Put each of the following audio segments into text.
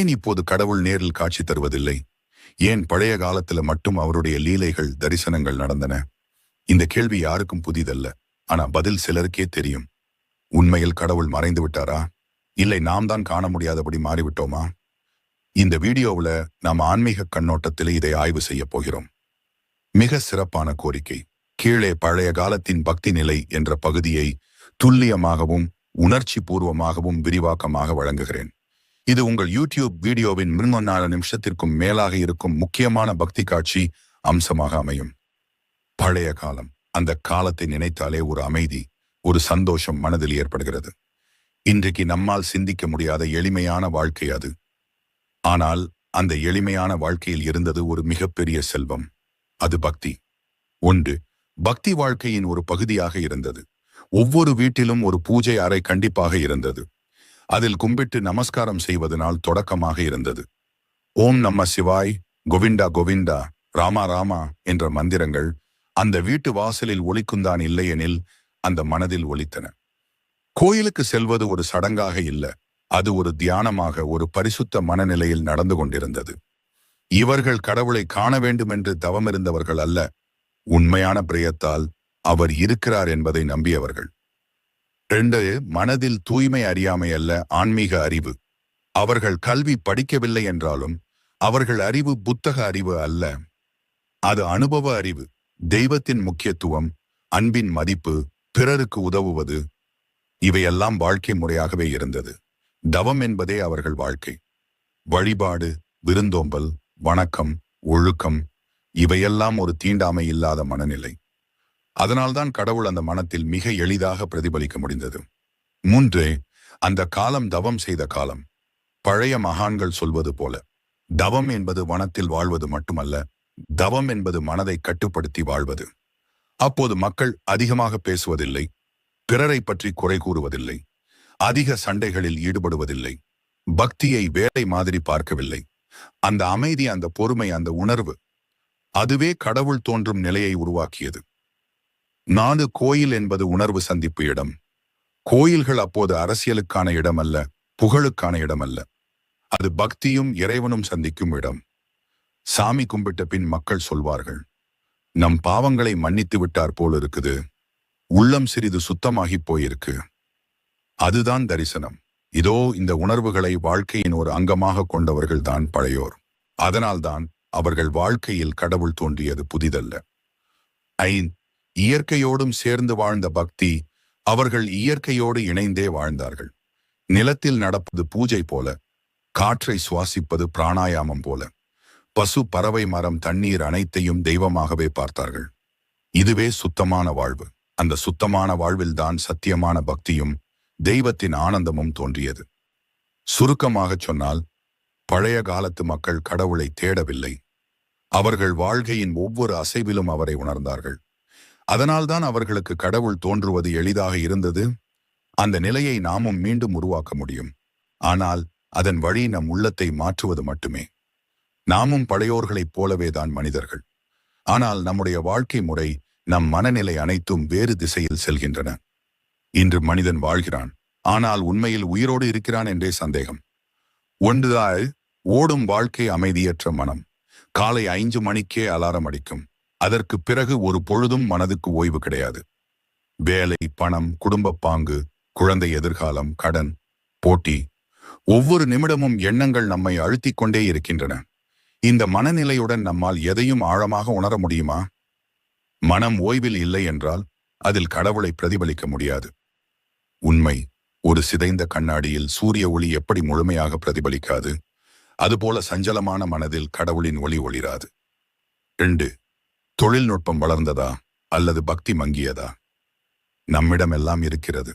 ஏன் இப்போது கடவுள் நேரில் காட்சி தருவதில்லை? ஏன் பழைய காலத்துல மட்டும் அவருடைய லீலைகள் தரிசனங்கள் நடந்தன? இந்த கேள்வி யாருக்கும் புதிதல்ல. ஆனா பதில் சிலருக்கே தெரியும். உண்மையில் கடவுள் மறைந்து விட்டாரா? இல்லை நாம் தான் காண முடியாதபடி மாறிவிட்டோமா? இந்த வீடியோவில் நாம் ஆன்மீக கண்ணோட்டத்தில் இதை ஆய்வு செய்ய போகிறோம். மிக சிறப்பான கோரிக்கை. கீழே பழைய காலத்தின் பக்தி நிலை என்ற பகுதியை துல்லியமாகவும் உணர்ச்சி பூர்வமாகவும் விரிவாக்கமாக வழங்குகிறேன். இது உங்கள் யூடியூப் வீடியோவின் நாலு நிமிஷத்திற்கும் மேலாக இருக்கும் முக்கியமான பக்தி காட்சி அம்சமாக அமையும். பழைய காலம் அந்த காலத்தை நினைத்தாலே ஒரு அமைதி ஒரு சந்தோஷம் மனதில் ஏற்படுகிறது. இன்றைக்கு நம்மால் சிந்திக்க முடியாத எளிமையான வாழ்க்கை அது. ஆனால் அந்த எளிமையான வாழ்க்கையில் இருந்தது ஒரு மிகப்பெரிய செல்வம். அது பக்தி. ஒன்று பக்தி வாழ்க்கையின் ஒரு பகுதியாக இருந்தது. ஒவ்வொரு வீட்டிலும் ஒரு பூஜை அறை கண்டிப்பாக இருந்தது. அதில் கும்பிட்டு நமஸ்காரம் செய்வதனால் தொடக்கமாக இருந்தது. ஓம் நம்ம சிவாய் கோவிண்டா கோவிந்தா ராமா ராமா என்ற மந்திரங்கள் அந்த வீட்டு வாசலில் ஒலிக்குந்தான் இல்லையெனில் அந்த மனதில் ஒலித்தன. கோயிலுக்கு செல்வது ஒரு சடங்காக இல்ல அது ஒரு தியானமாக ஒரு பரிசுத்த மனநிலையில் நடந்து கொண்டிருந்தது. இவர்கள் கடவுளை காண வேண்டும் என்று தவமிருந்தவர்கள் அல்ல உண்மையான பிரியத்தால் அவர் இருக்கிறார் என்பதை நம்பியவர்கள். ரெண்டு மனதில் தூய்மை அறியாமை அல்ல ஆன்மீக அறிவு. அவர்கள் கல்வி படிக்கவில்லை என்றாலும் அவர்கள் அறிவு புத்தக அறிவு அல்ல. அது அனுபவ அறிவு தெய்வத்தின் முக்கியத்துவம் அன்பின் மதிப்பு பிறருக்கு உதவுவது. இவையெல்லாம் வாழ்க்கை முறையாகவே இருந்தது. தவம் என்பதே அவர்கள் வாழ்க்கை. வழிபாடு விருந்தோம்பல் வணக்கம் ஒழுக்கம் இவையெல்லாம் ஒரு தீண்டாமை இல்லாத மனநிலை. அதனால்தான் கடவுள் அந்த மனத்தில் மிக எளிதாக பிரதிபலிக்க முடிந்தது. மூன்றே அந்த காலம் தவம் செய்த காலம். பழைய மகான்கள் சொல்வது போல தவம் என்பது வனத்தில் வாழ்வது மட்டுமல்ல தவம் என்பது மனதை கட்டுப்படுத்தி வாழ்வது. அப்போது மக்கள் அதிகமாக பேசுவதில்லை பிறரை பற்றி குறை கூறுவதில்லை அதிக சண்டைகளில் ஈடுபடுவதில்லை பக்தியை வேலை மாதிரி பார்க்கவில்லை. அந்த அமைதி அந்த பொறுமை அந்த உணர்வு அதுவே கடவுள் தோன்றும் நிலையை உருவாக்கியது. நாடு கோயில் என்பது உணர்வு சந்திப்பு இடம். கோயில்கள் அப்போது அரசியலுக்கான இடம் அல்ல புகழுக்கான இடம் அல்ல அது பக்தியும் இறைவனும் சந்திக்கும் இடம். சாமி கும்பிட்ட பின் மக்கள் சொல்வார்கள் நம் பாவங்களை மன்னித்து விட்டார் போல் இருக்குது. உள்ளம் சிறிது சுத்தமாகி போயிருக்கு. அதுதான் தரிசனம். இதோ இந்த உணர்வுகளை வாழ்க்கையின் ஒரு அங்கமாக கொண்டவர்கள்தான் பழையோர். அதனால்தான் அவர்கள் வாழ்க்கையில் கடவுள் தோன்றியது புதிதல்ல. ஐந்து இயற்கையோடும் சேர்ந்து வாழ்ந்த பக்தி அவர்கள் இயற்கையோடு இணைந்தே வாழ்ந்தார்கள். நிலத்தில் நடப்பது பூஜை போல காற்றை சுவாசிப்பது பிராணாயாமம் போல பசு பறவை மரம் தண்ணீர் அனைத்தையும் தெய்வமாகவே பார்த்தார்கள். இதுவே சுத்தமான வாழ்வு. அந்த சுத்தமான வாழ்வில்தான் சத்தியமான பக்தியும் தெய்வத்தின் ஆனந்தமும் தோன்றியது. சுருக்கமாகச் சொன்னால் பழைய காலத்து மக்கள் கடவுளை தேடவில்லை. அவர்கள் வாழ்கையின் ஒவ்வொரு அசைவிலும் அவரை உணர்ந்தார்கள். அதனால்தான் அவர்களுக்கு கடவுள் தோன்றுவது எளிதாக இருந்தது. அந்த நிலையை நாமும் மீண்டும் உருவாக்க முடியும். ஆனால் அதன் வழி நம் உள்ளத்தை மாற்றுவது மட்டுமே. நாமும் பழையோர்களைப் போலவேதான் மனிதர்கள். ஆனால் நம்முடைய வாழ்க்கை முறை நம் மனநிலை அனைத்தும் வேறு திசையில் செல்கின்றன. இன்று மனிதன் வாழ்கிறான். ஆனால் உண்மையில் உயிரோடு இருக்கிறான் என்றே சந்தேகம். ஒன்றுதாய் ஓடும் வாழ்க்கை அமைதியற்ற மனம். காலை ஐந்து மணிக்கே அலாரம் அடிக்கும். அதற்கு பிறகு ஒரு பொழுதும் மனதுக்கு ஓய்வு கிடையாது. வேலை பணம் குடும்ப பாங்கு குழந்தை எதிர்காலம் கடன் போட்டி ஒவ்வொரு நிமிடமும் எண்ணங்கள் நம்மை அழுத்திக் கொண்டே இருக்கின்றன. இந்த மனநிலையுடன் நம்மால் எதையும் ஆழமாக உணர முடியுமா? மனம் ஓய்வில் இல்லை என்றால் அதில் கடவுளை பிரதிபலிக்க முடியாது. உண்மை ஒரு சிதைந்த கண்ணாடியில் சூரிய ஒளி எப்படி முழுமையாக பிரதிபலிக்காது அதுபோல சஞ்சலமான மனதில் கடவுளின் ஒளி ஒளிராது. ரெண்டு தொழில்நுட்பம் வளர்ந்ததா அல்லது பக்தி மங்கியதா? நம்மிடம் எல்லாம் இருக்கிறது.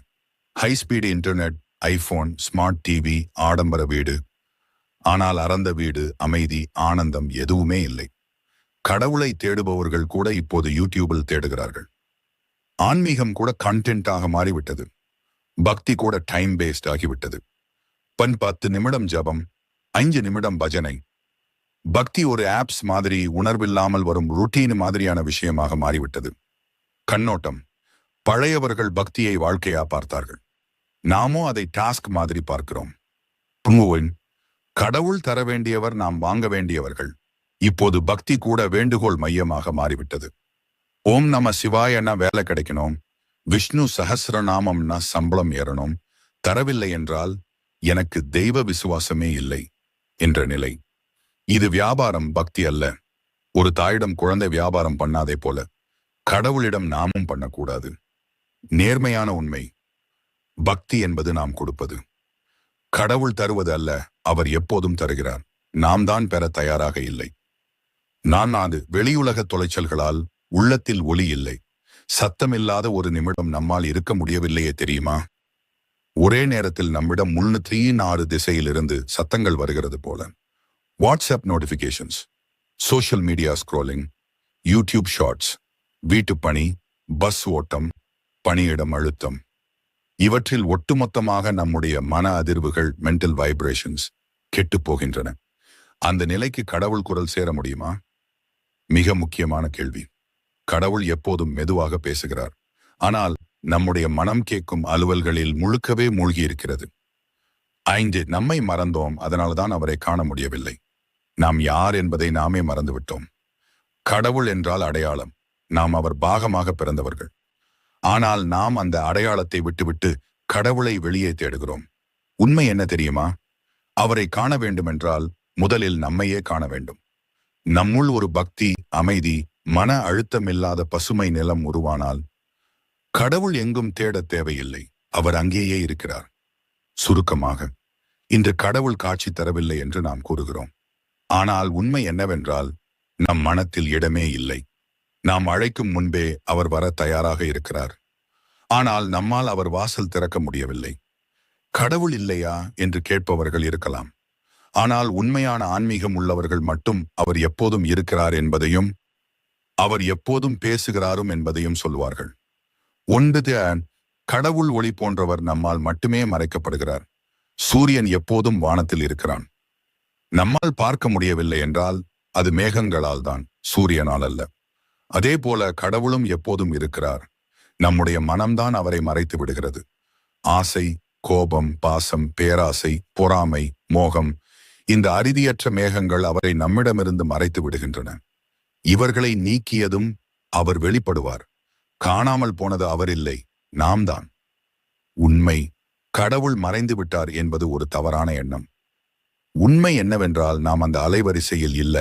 High speed internet iPhone smart TV ஆடம்பர வீடு. ஆனால் அறந்த வீடு அமைதி ஆனந்தம் எதுவுமே இல்லை. கடவுளை தேடுபவர்கள் கூட இப்போது யூடியூபில் தேடுகிறார்கள். ஆன்மீகம் கூட கண்டென்ட்டாக மாறிவிட்டது. பக்தி கூட டைம் பேஸ்ட் ஆகிவிட்டது. பன் பத்து நிமிடம் ஜபம் ஐந்து நிமிடம் பஜனை பக்தி ஒரு ஆப்ஸ் மாதிரி உணர்வில்லாமல் வரும் ருட்டீன் மாதிரியான விஷயமாக மாறிவிட்டது. கண்ணோட்டம். பழையவர்கள் பக்தியை வாழ்க்கையா பார்த்தார்கள். நாமோ அதை டாஸ்க் மாதிரி பார்க்கிறோம். புங்குவன் கடவுள் தர வேண்டியவர் நாம் வாங்க வேண்டியவர்கள். இப்போது பக்தி கூட வேண்டுகோள் மையமாக மாறிவிட்டது. ஓம் நம சிவாயன்னா வேலை கிடைக்கணும். விஷ்ணு சகசிரநாமம்னா சம்பளம் ஏறணும். தரவில்லை என்றால் எனக்கு தெய்வ விசுவாசமே இல்லை. என்ற நிலை. இது வியாபாரம் பக்தி அல்ல. ஒரு தாயிடம் குழந்தை வியாபாரம் பண்ணாதே போல கடவுளிடம் நாமும் பண்ணக்கூடாது. நேர்மையான உண்மை. பக்தி என்பது நாம் கொடுப்பது. கடவுள் தருவது அல்ல அவர் எப்போதும் தருகிறார். நாம் தான் பெற தயாராக இல்லை. நான் அது வெளியுலக தொலைச்சல்களால் உள்ளத்தில் ஒளி இல்லை. சத்தமில்லாத ஒரு நிமிடம் நம்மால் இருக்க முடியவில்லையே தெரியுமா? ஒரே நேரத்தில் நம்மிடம் முன்னூற்றி ஆறு திசையிலிருந்து சத்தங்கள் வருகிறது போல. WhatsApp notifications social media scrolling YouTube shorts வீட்டுப் பணி பஸ் ஓட்டம் பணியிடம் அழுத்தம். இவற்றில் ஒட்டுமொத்தமாக நம்முடைய மன அதிர்வுகள் மென்டல் வைப்ரேஷன்ஸ் கெட்டுப் போகின்றன. அந்த நிலைக்கு கடவுள் குரல் சேர முடியுமா? மிக முக்கியமான கேள்வி. கடவுள் எப்போதும் மெதுவாக பேசுகிறார். ஆனால் நம்முடைய மனம் கேட்கும் அலுவல்களில் முழுக்கவே மூழ்கி இருக்கிறது ஐந்து நம்மை மறந்தோம் அதனால்தான் அவரை காண முடியவில்லை. நாம் யார் என்பதை நாமே மறந்துவிட்டோம். கடவுள் என்றால் அடையாளம். நாம் அவர் பாகமாக பிறந்தவர்கள். ஆனால் நாம் அந்த அடையாளத்தை விட்டுவிட்டு கடவுளை வெளியே தேடுகிறோம். உண்மை என்ன தெரியுமா? அவரை காண வேண்டுமென்றால் முதலில் நம்மையே காண வேண்டும். நம்முள் ஒரு பக்தி அமைதி மன அழுத்தமில்லாத பசுமை நிலம் உருவானால் கடவுள் எங்கும் தேட தேவையில்லை. அவர் அங்கேயே இருக்கிறார். சுருக்கமாக இன்று கடவுள் காட்சி தரவில்லை என்று நாம் கூறுகிறோம். ஆனால் உண்மை என்னவென்றால் நம் மனத்தில் இடமே இல்லை. நாம் அழைக்கும் முன்பே அவர் வர தயாராக இருக்கிறார். ஆனால் நம்மால் அவர் வாசல் திறக்க முடியவில்லை. கடவுள் இல்லையா என்று கேட்பவர்கள் இருக்கலாம். ஆனால் உண்மையான ஆன்மீகம் உள்ளவர்கள் மட்டும் அவர் எப்போதும் இருக்கிறார் என்பதையும் அவர் எப்போதும் பேசுகிறாரும் என்பதையும் சொல்வார்கள். ஒன்று கடவுள் ஒளி போன்றவர் நம்மால் மட்டுமே மறைக்கப்படுகிறார். சூரியன் எப்போதும் வானத்தில் இருக்கிறான். நம்மால் பார்க்க முடியவில்லை என்றால் அது மேகங்களால் தான் சூரியனால் அல்ல. அதே போல கடவுளும் எப்போதும் இருக்கிறார். நம்முடைய மனம்தான் அவரை மறைத்து விடுகிறது. ஆசை கோபம் பாசம் பேராசை பொறாமை மோகம் இந்த அறுதியற்ற மேகங்கள் அவரை நம்மிடமிருந்து மறைத்து விடுகின்றன. இவர்களை நீக்கியதும் அவர் வெளிப்படுவார். காணாமல் போனது அவர் இல்லை நாம் தான் உண்மை கடவுள் மறைந்து விட்டார் என்பது ஒரு தவறான எண்ணம். உண்மை என்னவென்றால் நாம் அந்த அலைவரிசையில் இல்ல.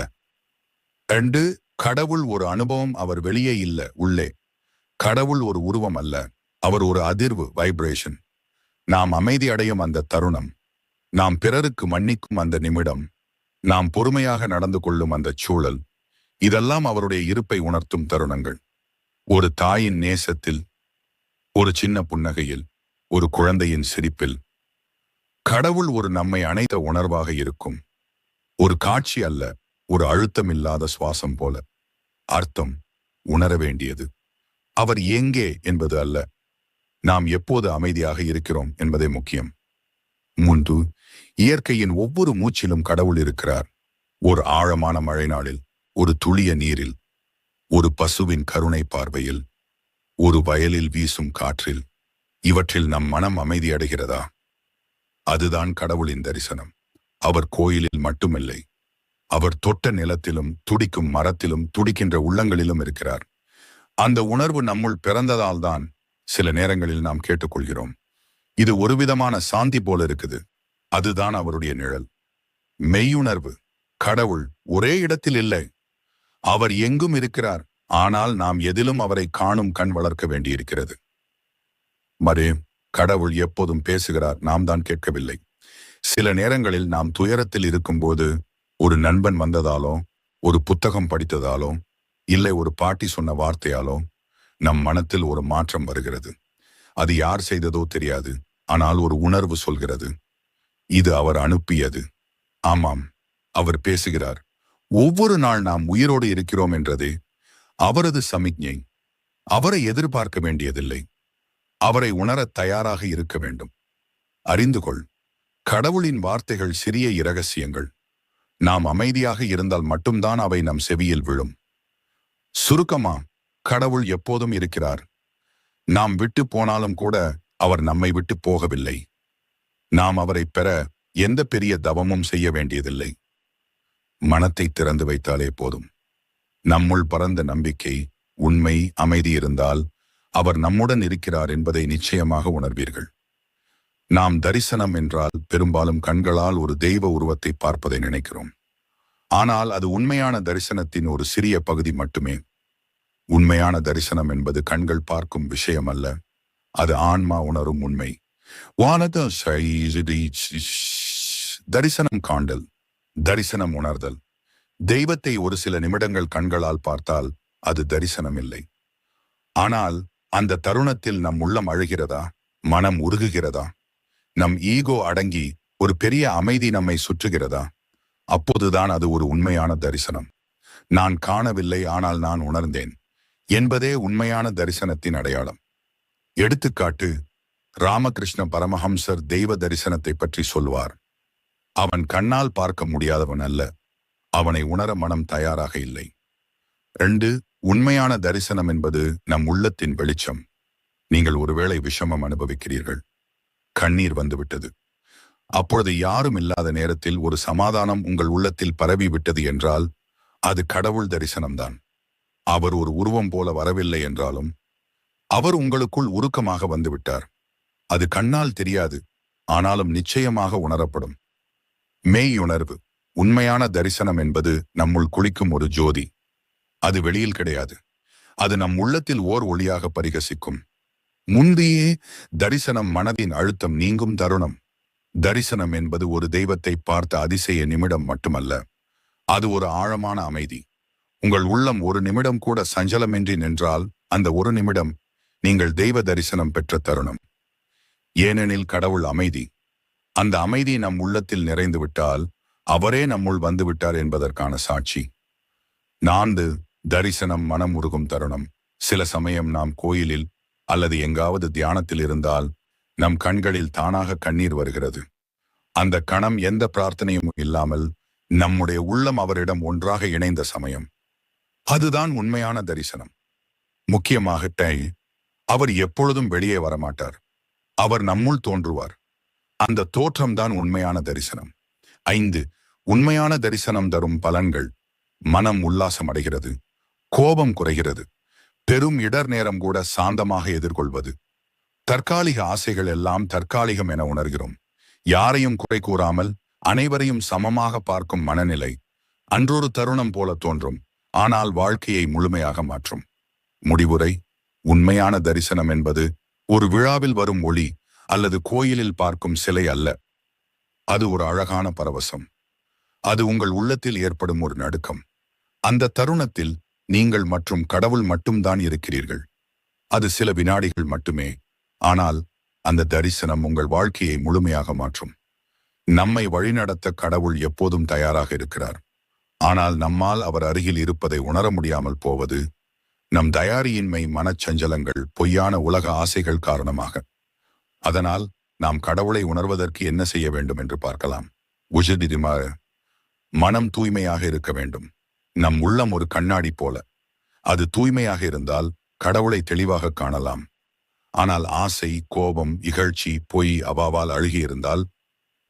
ரெண்டு கடவுள் ஒரு அனுபவம் அவர் வெளியே இல்ல உள்ளே. கடவுள் ஒரு உருவம் அல்ல அவர் ஒரு அதிர்வு வைப்ரேஷன் நாம் அமைதி அடையும் அந்த தருணம். நாம் பிறருக்கு மன்னிக்கும் அந்த நிமிடம். நாம் பொறுமையாக நடந்து கொள்ளும் அந்த சூழல். இதெல்லாம் அவருடைய இருப்பை உணர்த்தும் தருணங்கள். ஒரு தாயின் நேசத்தில் ஒரு சின்ன புன்னகையில் ஒரு குழந்தையின் சிரிப்பில் கடவுள் ஒரு நம்மை அணைத்த உணர்வாக இருக்கும். ஒரு காட்சி அல்ல ஒரு அழுத்தமில்லாத சுவாசம் போல. அர்த்தம் உணர வேண்டியது. அவர் எங்கே என்பது அல்ல. நாம் எப்போது அமைதியாக இருக்கிறோம் என்பதே முக்கியம். மூன்று இயற்கையின் ஒவ்வொரு மூச்சிலும் கடவுள் இருக்கிறார். ஒரு ஆழமான மழை நாளில் ஒரு துளிய நீரில் ஒரு பசுவின் கருணை பார்வையில் ஒரு வயலில் வீசும் காற்றில். இவற்றில் நம் மனம் அமைதியடைகிறதா? அதுதான் கடவுளின் தரிசனம். அவர் கோயிலில் மட்டுமில்லை. அவர் தொட்ட நிலத்திலும் துடிக்கும் மரத்திலும் துடிக்கின்ற உள்ளங்களிலும் இருக்கிறார். அந்த உணர்வு நம்முள் பிறந்ததால்தான் சில நேரங்களில் நாம் கேட்டுக்கொள்கிறோம். இது ஒரு விதமான சாந்தி போல இருக்குது. அதுதான் அவருடைய நிழல். மெய்யுணர்வு கடவுள் ஒரே இடத்தில் இல்லை. அவர் எங்கும் இருக்கிறார். ஆனால் நாம் எதிலும் அவரை காணும் கண் வளர்க்க வேண்டியிருக்கிறது. மரே கடவுள் எப்போதும் பேசுகிறார் நாம் தான் கேட்கவில்லை. சில நேரங்களில் நாம் துயரத்தில் இருக்கும்போது ஒரு நண்பன் வந்ததாலோ ஒரு புத்தகம் படித்ததாலோ இல்லை ஒரு பாட்டி சொன்ன வார்த்தையாலோ நம் மனத்தில் ஒரு மாற்றம் வருகிறது. அது யார் செய்ததோ தெரியாது ஆனால் ஒரு உணர்வு சொல்கிறது. இது அவர் அனுப்பியது. ஆமாம் அவர் பேசுகிறார். ஒவ்வொரு நாள் நாம் உயிரோடு இருக்கிறோம் என்றதே அவரது சமிக்ஞை. அவரை எதிர்பார்க்க வேண்டியதில்லை. அவரை உணரத் தயாராக இருக்க வேண்டும். அறிந்து கொள் கடவுளின் வார்த்தைகள் சிறிய இரகசியங்கள். நாம் அமைதியாக இருந்தால் மட்டும்தான் அவை நம் செவியில் விழும். சுருக்கமா கடவுள் எப்போதும் இருக்கிறார். நாம் விட்டு போனாலும் கூட அவர் நம்மை விட்டு போகவில்லை. நாம் அவரை பெற எந்த பெரிய தவமும் செய்ய வேண்டியதில்லை. மனத்தை திறந்து வைத்தாலே போதும். நம்முள் பறந்த நம்பிக்கை உண்மை அமைதி இருந்தால் அவர் நம்முடன் இருக்கிறார் என்பதை நிச்சயமாக உணர்வீர்கள். நாம் தரிசனம் என்றால் பெரும்பாலும் கண்களால் ஒரு தெய்வ உருவத்தை பார்ப்பதை நினைக்கிறோம். ஆனால் அது உண்மையான தரிசனத்தின் ஒரு சிறிய பகுதி மட்டுமே. உண்மையான தரிசனம் என்பது கண்கள் பார்க்கும் விஷயம் அல்ல அது ஆன்மா உணரும் உண்மை. வானத தரிசனம் காண்டல் தரிசனம் உணர்தல். தெய்வத்தை ஒரு சில நிமிடங்கள் கண்களால் பார்த்தால் அது தரிசனம் இல்லை ஆனால் அந்த தருணத்தில் நம் உள்ளம் அழுகிறதா? மனம் உருகுகிறதா? நம் ஈகோ அடங்கி ஒரு பெரிய அமைதி நம்மை சுற்றுகிறதா? அப்போதுதான் அது ஒரு உண்மையான தரிசனம். நான் காணவில்லை ஆனால் நான் உணர்ந்தேன். என்பதே உண்மையான தரிசனத்தின் அடையாளம். எடுத்துக்காட்டு ராமகிருஷ்ண பரமஹம்சர் தெய்வ தரிசனத்தை பற்றி சொல்வார். அவன் கண்ணால் பார்க்க முடியாதவன் அல்ல. அவனை உணர மனம் தயாராக இல்லை. ரெண்டு உண்மையான தரிசனம் என்பது நம் உள்ளத்தின் வெளிச்சம். நீங்கள் ஒருவேளை விஷமம் அனுபவிக்கிறீர்கள். கண்ணீர் வந்துவிட்டது. அப்பொழுது யாரும் இல்லாத நேரத்தில் ஒரு சமாதானம் உங்கள் உள்ளத்தில் பரவி விட்டது என்றால் அது கடவுள் தரிசனம்தான். அவர் ஒரு உருவம் போல வரவில்லை என்றாலும் அவர் உங்களுக்குள் உருக்கமாக வந்துவிட்டார். அது கண்ணால் தெரியாது ஆனாலும் நிச்சயமாக உணரப்படும். மெய் உணர்வு உண்மையான தரிசனம் என்பது நம்முள் குளிக்கும் ஒரு ஜோதி. அது வெளியில் கிடையாது. அது நம் உள்ளத்தில் ஓர் ஒளியாக பரிகசிக்கும். முந்தையே தரிசனம் மனதின் அழுத்தம் நீங்கும் தருணம். தரிசனம் என்பது ஒரு தெய்வத்தை பார்த்த அதிசய நிமிடம் மட்டுமல்ல. அது ஒரு ஆழமான அமைதி. உங்கள் உள்ளம் ஒரு நிமிடம் கூட சஞ்சலமின்றி நின்றால் அந்த ஒரு நிமிடம் நீங்கள் தெய்வ தரிசனம் பெற்ற தருணம். ஏனெனில் கடவுள் அமைதி. அந்த அமைதி நம் உள்ளத்தில் நிறைந்து விட்டால் அவரே நம்முள் வந்துவிட்டார் என்பதற்கான சாட்சி. நான்கு தரிசனம் மனம் உருகும் தருணம். சில சமயம் நாம் கோயிலில் அல்லது எங்காவது தியானத்தில் இருந்தால் நம் கண்களில் தானாக கண்ணீர் வருகிறது. அந்த கணம் எந்த பிரார்த்தனையும் இல்லாமல் நம்முடைய உள்ளம் அவரிடம் ஒன்றாக இணைந்த சமயம். அதுதான் உண்மையான தரிசனம். முக்கியமாக டை அவர் எப்பொழுதும் வெளியே வரமாட்டார். அவர் நம்முள் தோன்றுவார். அந்த தோற்றம்தான் உண்மையான தரிசனம். ஐந்து உண்மையான தரிசனம் தரும் பலன்கள் மனம் உல்லாசம் அடைகிறது கோபம் குறைகிறது. பெரும் இடர் நேரம் கூட சாந்தமாக எதிர்கொள்வது. தற்காலிக ஆசைகள் எல்லாம் தற்காலிகம் என உணர்கிறோம். யாரையும் குறை கூறாமல் அனைவரையும் சமமாக பார்க்கும் மனநிலை அன்றொரு தருணம் போல தோன்றும். ஆனால் வாழ்க்கையை முழுமையாக மாற்றும். முடிவுரை உண்மையான தரிசனம் என்பது ஒரு விழாவில் வரும் ஒளி அல்லது கோயிலில் பார்க்கும் சிலை அல்ல. அது ஒரு அழகான பரவசம். அது உங்கள் உள்ளத்தில் ஏற்படும் ஒரு நடுக்கம். அந்த தருணத்தில் நீங்கள் மற்றும் கடவுள் மட்டும்தான் இருக்கிறீர்கள். அது சில வினாடிகள் மட்டுமே. ஆனால் அந்த தரிசனம் உங்கள் வாழ்க்கையை முழுமையாக மாற்றும். நம்மை வழிநடத்த கடவுள் எப்போதும் தயாராக இருக்கிறார். ஆனால் நம்மால் அவர் அருகில் இருப்பதை உணர முடியாமல் போவது நம் தயாரியின்மை மனச்சஞ்சலங்கள் பொய்யான உலக ஆசைகள் காரணமாக. அதனால் நாம் கடவுளை உணர்வதற்கு என்ன செய்ய வேண்டும் என்று பார்க்கலாம். உஜதிரிமாற மனம் தூய்மையாக இருக்க வேண்டும். நம் உள்ளம் ஒரு கண்ணாடி போல. அது தூய்மையாக இருந்தால் கடவுளை தெளிவாக காணலாம். ஆனால் ஆசை கோபம் இகழ்ச்சி பொய் அவாவால் அழுகியிருந்தால்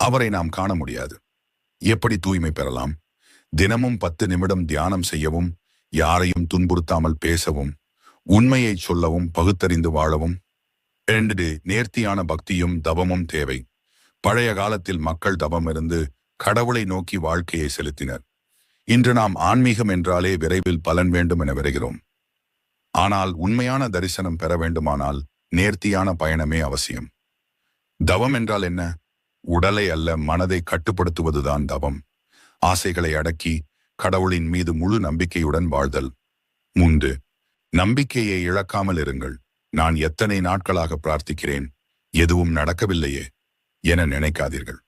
அவரை நாம் காண முடியாது. எப்படி தூய்மை பெறலாம்? தினமும் பத்து நிமிடம் தியானம் செய்யவும் யாரையும் துன்புறுத்தாமல் பேசவும் உண்மையை சொல்லவும் பகுத்தறிந்து வாழவும். இரண்டு நேர்த்தியான பக்தியும் தவமும் தேவை. பழைய காலத்தில் மக்கள் தவம் இருந்து கடவுளை நோக்கி வாழ்க்கையை செலுத்தினர். இன்று நாம் ஆன்மீகம் என்றாலே விரைவில் பலன் வேண்டும் என வருகிறோம். ஆனால் உண்மையான தரிசனம் பெற வேண்டுமானால் நேர்த்தியான பயணமே அவசியம். தவம் என்றால் என்ன? உடலை அல்ல மனதை கட்டுப்படுத்துவதுதான் தவம். ஆசைகளை அடக்கி கடவுளின் மீது முழு நம்பிக்கையுடன் வாழ்தல். மூன்று நம்பிக்கையை இழக்காமல் இருங்கள். நான் எத்தனை நாட்களாக பிரார்த்திக்கிறேன்? எதுவும் நடக்கவில்லையே என நினைக்காதீர்கள்.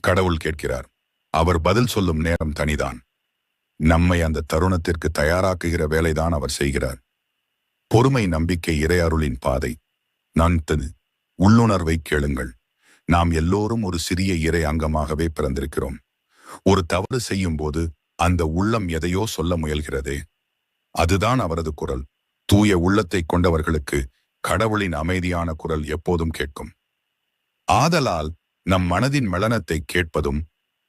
கடவுள் கேட்கிறார். அவர் பதில் சொல்லும் நேரம் தனிதான். நம்மை அந்த தருணத்திற்கு தயாராக்குகிற வேலைதான் அவர் செய்கிறார். பொறுமை நம்பிக்கை இறையருளின் பாதை. நான் உள்ளுணர்வை கேளுங்கள். நாம் எல்லோரும் ஒரு சிறிய இறை அங்கமாகவே பிறந்திருக்கிறோம். ஒரு தவறு செய்யும் போது அந்த உள்ளம் எதையோ சொல்ல முயல்கிறதே. அதுதான் அவரது குரல். தூய உள்ளத்தை கொண்டவர்களுக்கு கடவுளின் அமைதியான குரல் எப்போதும் கேட்கும். ஆதலால் நம் மனதின் மெளனத்தை கேட்பதும்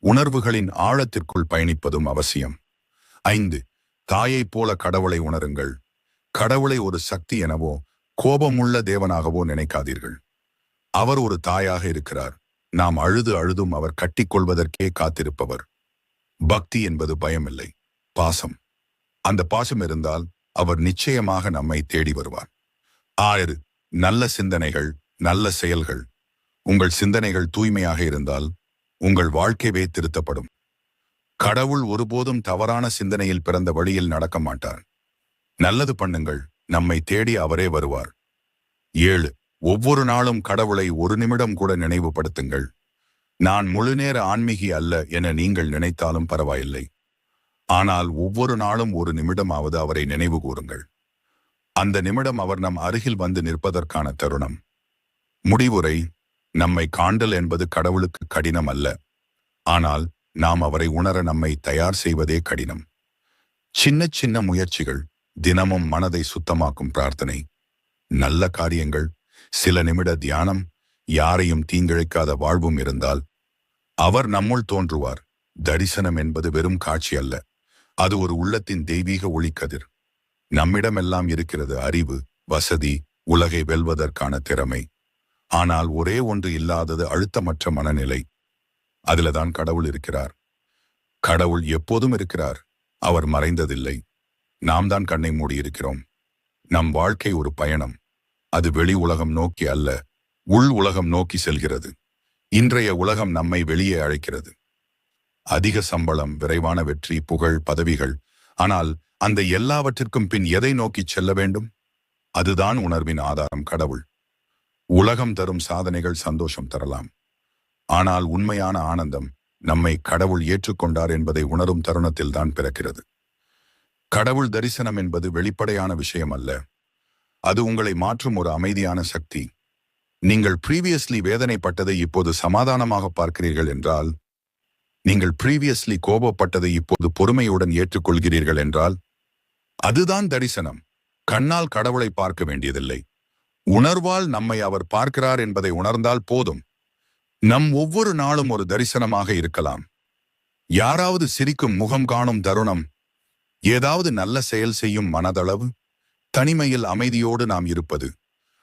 உணர்வுகளின் ஆழத்திற்குள் பயணிப்பதும் அவசியம். ஐந்து. தாயைப் போல கடவுளை உணருங்கள். கடவுளை ஒரு சக்தி எனவோ கோபமுள்ள தேவனாகவோ நினைக்காதீர்கள். அவர் ஒரு தாயாக இருக்கிறார். நாம் அழுது அழுதும் அவர் கட்டிக்கொள்வதற்கே காத்திருப்பவர். பக்தி என்பது பயமில்லை பாசம். அந்த பாசம் இருந்தால் அவர் நிச்சயமாக நம்மை தேடி வருவார். ஆறு நல்ல சிந்தனைகள் நல்ல செயல்கள். உங்கள் சிந்தனைகள் தூய்மையாக இருந்தால் உங்கள் வாழ்க்கைவே திருத்தப்படும் கடவுள் ஒருபோதும் தவறான சிந்தனையில் பிறந்த வழியில் நடக்க மாட்டார். நல்லது பண்ணுங்கள் நம்மை தேடி அவரே வருவார். ஏழு ஒவ்வொரு நாளும் கடவுளை ஒரு நிமிடம் கூட நினைவுபடுத்துங்கள். நான் முழுநேர ஆன்மீகி அல்ல என நீங்கள் நினைத்தாலும் பரவாயில்லை. ஆனால் ஒவ்வொரு நாளும் ஒரு நிமிடமாவது அவரை நினைவு கூறுங்கள். அந்த நிமிடம் அவர் நம் அருகில் வந்து நிற்பதற்கான தருணம். முடிவுரை நம்மை காண்டல் என்பது கடவுளுக்கு கடினம் அல்ல. ஆனால் நாம் அவரை உணர நம்மை தயார் செய்வதே கடினம். சின்ன சின்ன முயற்சிகள் தினமும் மனதை சுத்தமாக்கும் பிரார்த்தனை. நல்ல காரியங்கள் சில நிமிட தியானம் யாரையும் தீங்கிழைக்காத வாழ்வும் இருந்தால் அவர் நம்முள் தோன்றுவார். தரிசனம் என்பது வெறும் காட்சி அல்ல. அது ஒரு உள்ளத்தின் தெய்வீக ஒளிக்கதிர். நம்மிடமெல்லாம் இருக்கிறது அறிவு வசதி உலகை வெல்வதற்கான திறமை. ஆனால் ஒரே ஒன்று இல்லாதது அழுத்தமற்ற மனநிலை. அதில்தான் கடவுள் இருக்கிறார். கடவுள் எப்போதும் இருக்கிறார். அவர் மறைந்ததில்லை. நாம் தான் கண்ணை மூடியிருக்கிறோம். நம் வாழ்க்கை ஒரு பயணம். அது வெளி உலகம் நோக்கி அல்ல உள் உலகம் நோக்கி செல்கிறது. இன்றைய உலகம் நம்மை வெளியே அழைக்கிறது. அதிக சம்பளம் விரைவான வெற்றி புகழ் பதவிகள். ஆனால் அந்த எல்லாவற்றிற்கும் பின் எதை நோக்கி செல்ல வேண்டும்? அதுதான் உணர்வின் ஆதாரம் கடவுள். உலகம் தரும் சாதனைகள் சந்தோஷம் தரலாம். ஆனால் உண்மையான ஆனந்தம் நம்மை கடவுள் ஏற்றுக்கொண்டார் என்பதை உணரும் தருணத்தில் தான் பிறக்கிறது. கடவுள் தரிசனம் என்பது வெளிப்படையான விஷயம் அல்ல அது உங்களை மாற்றும் ஒரு அமைதியான சக்தி. நீங்கள் ப்ரீவியஸ்லி வேதனைப்பட்டதை இப்போது சமாதானமாக பார்க்கிறீர்கள் என்றால் நீங்கள் ப்ரீவியஸ்லி கோபப்பட்டதை இப்போது பொறுமையுடன் ஏற்றுக்கொள்கிறீர்கள் என்றால் அதுதான் தரிசனம். கண்ணால் கடவுளை பார்க்க வேண்டியதில்லை. உணர்வால் நம்மை அவர் பார்க்கிறார் என்பதை உணர்ந்தால் போதும். நம் ஒவ்வொரு நாளும் ஒரு தரிசனமாக இருக்கலாம். யாராவது சிரிக்கும் முகம் காணும் தருணம் ஏதாவது நல்ல செயல் செய்யும் மனதளவு தனிமையில் அமைதியோடு நாம் இருப்பது.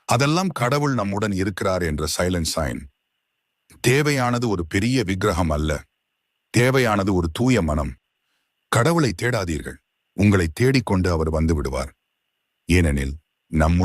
அதெல்லாம் கடவுள் நம்முடன் இருக்கிறார் என்ற சைலண்ட் சைன் தேவையானது ஒரு பெரிய விக்கிரகம் அல்ல. தேவையானது ஒரு தூய மனம். கடவுளை தேடாதீர்கள். உங்களை தேடிக்கொண்டு அவர் வந்து விடுவார். ஏனெனில் நம்முடைய